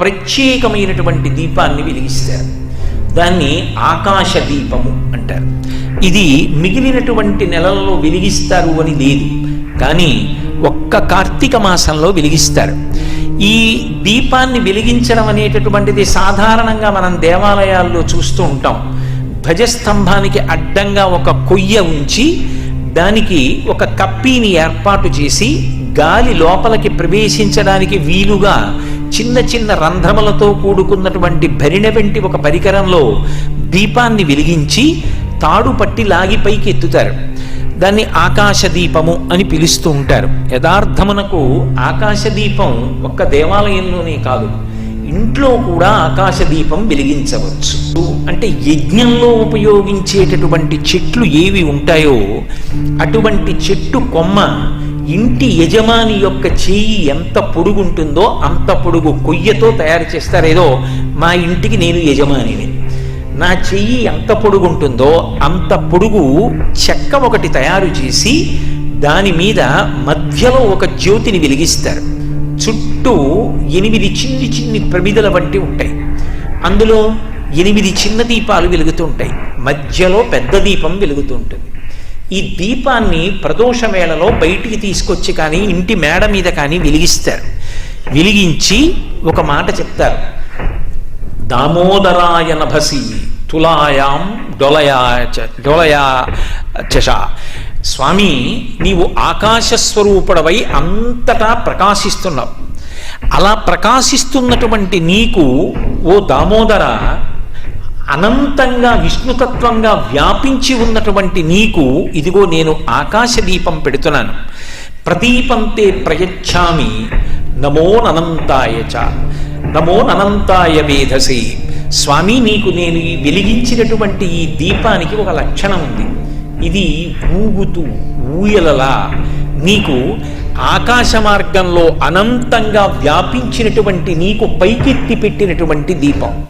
ప్రత్యేకమైనటువంటి దీపాన్ని వెలిగిస్తారు. దాన్ని ఆకాశ దీపము అంటారు. ఇది మిగిలినటువంటి నెలల్లో వెలిగిస్తారు అని లేదు. కానీ ఒక్క కార్తీక మాసంలో వెలిగిస్తారు. ఈ దీపాన్ని వెలిగించడం అనేటటువంటిది సాధారణంగా మనం దేవాలయాల్లో చూస్తూ ఉంటాం. ధ్వజస్తంభానికి అడ్డంగా ఒక కొయ్య ఉంచి దానికి ఒక కప్పీని ఏర్పాటు చేసి గాలి లోపలికి ప్రవేశించడానికి వీలుగా చిన్న చిన్న రంధ్రములతో కూడుకున్నటువంటి భరిణ వెంటి ఒక పరికరంలో దీపాన్ని వెలిగించి తాడు పట్టి లాగి పైకి ఎత్తుతారు. దాన్ని ఆకాశదీపము అని పిలుస్తూ ఉంటారు. యథార్థమునకు ఆకాశదీపం ఒక్క దేవాలయంలోనే కాదు ఇంట్లో కూడా ఆకాశదీపం వెలిగించవచ్చు. అంటే యజ్ఞంలో ఉపయోగించేటటువంటి చెట్లు ఏవి ఉంటాయో అటువంటి చెట్టు కొమ్మ ఇంటి యజమాని యొక్క చేయి ఎంత పొడుగుంటుందో అంత పొడుగు కొయ్యతో తయారు చేస్తారేదో మా ఇంటికి నేను యజమానిని. నా చెయ్యి ఎంత పొడుగుంటుందో అంత పొడుగు చెక్క ఒకటి తయారు చేసి దాని మీద మధ్యలో ఒక జ్యోతిని వెలిగిస్తారు. చుట్టూ ఎనిమిది చిన్ని చిన్ని ప్రమిదల వంటి ఉంటాయి. అందులో ఎనిమిది చిన్న దీపాలు వెలుగుతుంటాయి మధ్యలో పెద్ద దీపం వెలుగుతుంటుంది ఈ దీపాన్ని ప్రదోష వేళలో బయటికి తీసుకొచ్చి కానీ ఇంటి మేడ మీద కానీ వెలిగిస్తారు. వెలిగించి ఒక మాట చెప్తారు. దామోదరాయ నభసి తులాయాం డొలయా డొలయా చష. స్వామి నీవు ఆకాశస్వరూపుడవై అంతటా ప్రకాశిస్తున్నావు. అలా ప్రకాశిస్తున్నటువంటి నీకు ఓ దామోదర అనంతంగా విష్ణుతత్వంగా వ్యాపించి ఉన్నటువంటి నీకు ఇదిగో నేను ఆకాశ దీపం పెడుతున్నాను. ప్రదీపంతే ప్రయచ్ఛామి నమోననంతాయ చ. నమో వేధసి. స్వామి నీకు నేను ఈ వెలిగించినటువంటి ఈ దీపానికి ఒక లక్షణం ఉంది. ఇది ఊగుతూ ఊయలలా నీకు ఆకాశ మార్గంలో అనంతంగా వ్యాపించినటువంటి నీకు పైకెత్తి పెట్టినటువంటి దీపం.